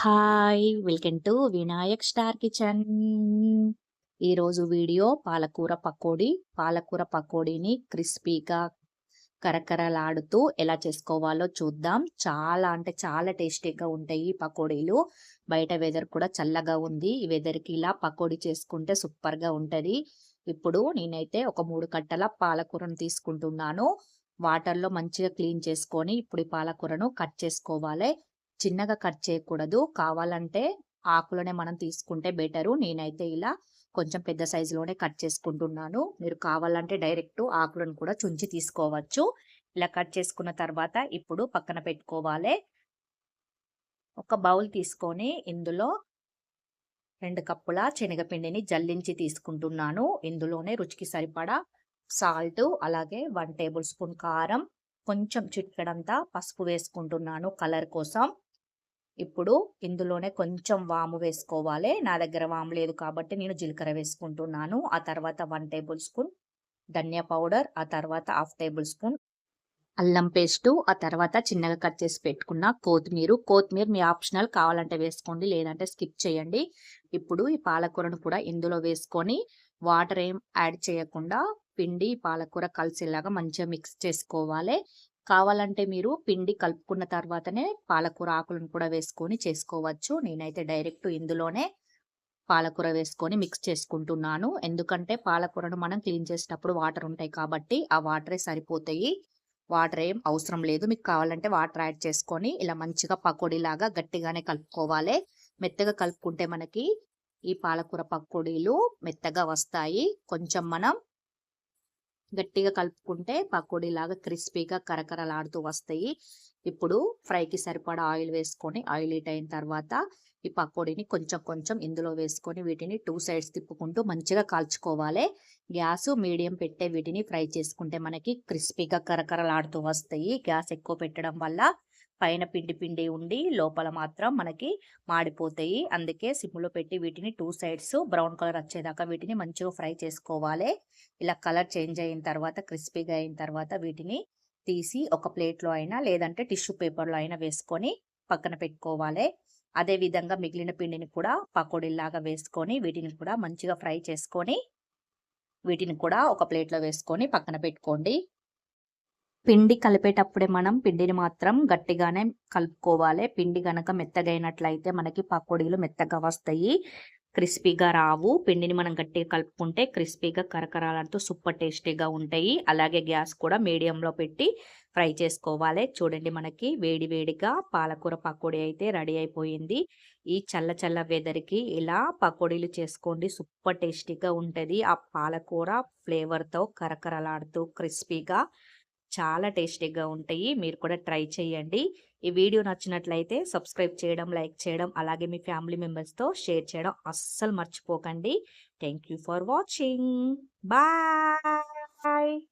Hi welcome to Vinayak star kitchen. ఈరోజు video పాలకూర పకోడీ. పాలకూర పకోడీని క్రిస్పీగా కరకరలాడుతూ ఎలా చేసుకోవాలో చూద్దాం. చాలా అంటే చాలా టేస్టీగా ఉంటాయి ఈ పకోడీలు. బయట వెదర్ కూడా చల్లగా ఉంది. ఈ వెదర్కి ఇలా పకోడీ చేసుకుంటే సూపర్గా ఉంటుంది. ఇప్పుడు నేనైతే ఒక మూడు కట్టల పాలకూరను తీసుకుంటున్నాను. వాటర్లో మంచిగా క్లీన్ చేసుకొని ఇప్పుడు ఈ పాలకూరను కట్ చేసుకోవాలి. చిన్నగా కట్ చేయకూడదు. కావాలంటే ఆకులనే మనం తీసుకుంటే బెటరు. నేనైతే ఇలా కొంచెం పెద్ద సైజులోనే కట్ చేసుకుంటున్నాను. మీరు కావాలంటే డైరెక్ట్ ఆకులను కూడా చుంచి తీసుకోవచ్చు. ఇలా కట్ చేసుకున్న తర్వాత ఇప్పుడు పక్కన పెట్టుకోవాలి. ఒక బౌల్ తీసుకొని ఇందులో రెండు కప్పుల శనగపిండిని జల్లించి తీసుకుంటున్నాను. ఇందులోనే రుచికి సరిపడా సాల్ట్ అలాగే వన్ టేబుల్ స్పూన్ కారం కొంచెం చిట్కడంతా పసుపు వేసుకుంటున్నాను కలర్ కోసం. ఇప్పుడు ఇందులోనే కొంచెం వాము వేసుకోవాలి. నా దగ్గర వాము లేదు కాబట్టి నేను జీలకర్ర వేసుకుంటున్నాను. ఆ తర్వాత వన్ టేబుల్ స్పూన్ ధనియా పౌడర్ ఆ తర్వాత హాఫ్ టేబుల్ స్పూన్ అల్లం పేస్టు ఆ తర్వాత చిన్నగా కట్ చేసి పెట్టుకున్న కొత్తిమీర. కొత్తిమీర మీ ఆప్షనల్ కావాలంటే వేసుకోండి లేదంటే స్కిప్ చేయండి. ఇప్పుడు ఈ పాలకూరను కూడా ఇందులో వేసుకొని వాటర్ ఏం యాడ్ చేయకుండా పిండి పాలకూర కలిసేలాగా మంచిగా మిక్స్ చేసుకోవాలి. కావాలంటే మీరు పిండి కలుపుకున్న తర్వాతనే పాలకూర ఆకులను కూడా వేసుకొని చేసుకోవచ్చు. నేనైతే డైరెక్ట్ ఇందులోనే పాలకూర వేసుకొని మిక్స్ చేసుకుంటున్నాను. ఎందుకంటే పాలకూరను మనం క్లీన్ చేసేటప్పుడు వాటర్ ఉంటాయి కాబట్టి ఆ వాటరే సరిపోతాయి. వాటర్ ఏం అవసరం లేదు. మీకు కావాలంటే వాటర్ యాడ్ చేసుకొని ఇలా మంచిగా పకోడీలాగా గట్టిగానే కలుపుకోవాలి. మెత్తగా కలుపుకుంటే మనకి ఈ పాలకూర పకోడీలు మెత్తగా వస్తాయి. కొంచెం మనం గట్టిగా కలుపుకుంటే పకోడీ లాగా క్రిస్పీగా కరకరలాడుతూ వస్తాయి. ఇప్పుడు ఫ్రైకి సరిపడా ఆయిల్ వేసుకొని ఆయిల్ హీట్ అయిన తర్వాత ఈ పకోడీని కొంచెం కొంచెం ఇందులో వేసుకొని వీటిని టూ సైడ్స్ తిప్పుకుంటూ మంచిగా కాల్చుకోవాలి. గ్యాస్ మీడియం పెట్టే వీటిని ఫ్రై చేసుకుంటే మనకి క్రిస్పీగా కరకరలాడుతూ వస్తాయి. గ్యాస్ ఎక్కువ పెట్టడం వల్ల పైన పిండి పిండి ఉండి లోపల మాత్రం మనకి మాడిపోతాయి. అందుకే సిమ్లో పెట్టి వీటిని టూ సైడ్స్ బ్రౌన్ కలర్ వచ్చేదాకా వీటిని మంచిగా ఫ్రై చేసుకోవాలి. ఇలా కలర్ చేంజ్ అయిన తర్వాత క్రిస్పీగా అయిన తర్వాత వీటిని తీసి ఒక ప్లేట్లో అయినా లేదంటే టిష్యూ పేపర్లో అయినా వేసుకొని పక్కన పెట్టుకోవాలి. అదే విధంగా మిగిలిన పిండిని కూడా పకోడీలాగా వేసుకొని వీటిని కూడా మంచిగా ఫ్రై చేసుకొని వీటిని కూడా ఒక ప్లేట్లో వేసుకొని పక్కన పెట్టుకోండి. పిండి కలిపేటప్పుడే మనం పిండిని మాత్రం గట్టిగానే కలుపుకోవాలి. పిండి గనక మెత్తగైనట్లయితే మనకి పకోడీలు మెత్తగా వస్తాయి. క్రిస్పీగా రావు. పిండిని మనం గట్టిగా కలుపుకుంటే క్రిస్పీగా కరకరాలతో సూపర్ టేస్టీగా ఉంటాయి. అలాగే గ్యాస్ కూడా మీడియంలో పెట్టి ఫ్రై చేసుకోవాలి. చూడండి మనకి వేడి వేడిగా పాలకూర పకోడీ అయితే రెడీ అయిపోయింది. ఈ చల్ల చల్ల వెదర్కి ఇలా పకోడీలు చేసుకోండి. సూపర్ టేస్టీగా ఉంటుంది. ఆ పాలకూర ఫ్లేవర్తో కరకరలాడుతూ క్రిస్పీగా చాలా టేస్టీగా ఉంటాయి. మీరు కూడా ట్రై చేయండి. ఈ వీడియో నచ్చినట్లయితే సబ్స్క్రైబ్ చేయడం లైక్ చేయడం అలాగే మీ ఫ్యామిలీ మెంబర్స్తో షేర్ చేయడం అస్సలు మర్చిపోకండి. Thank for watching. బాయ్.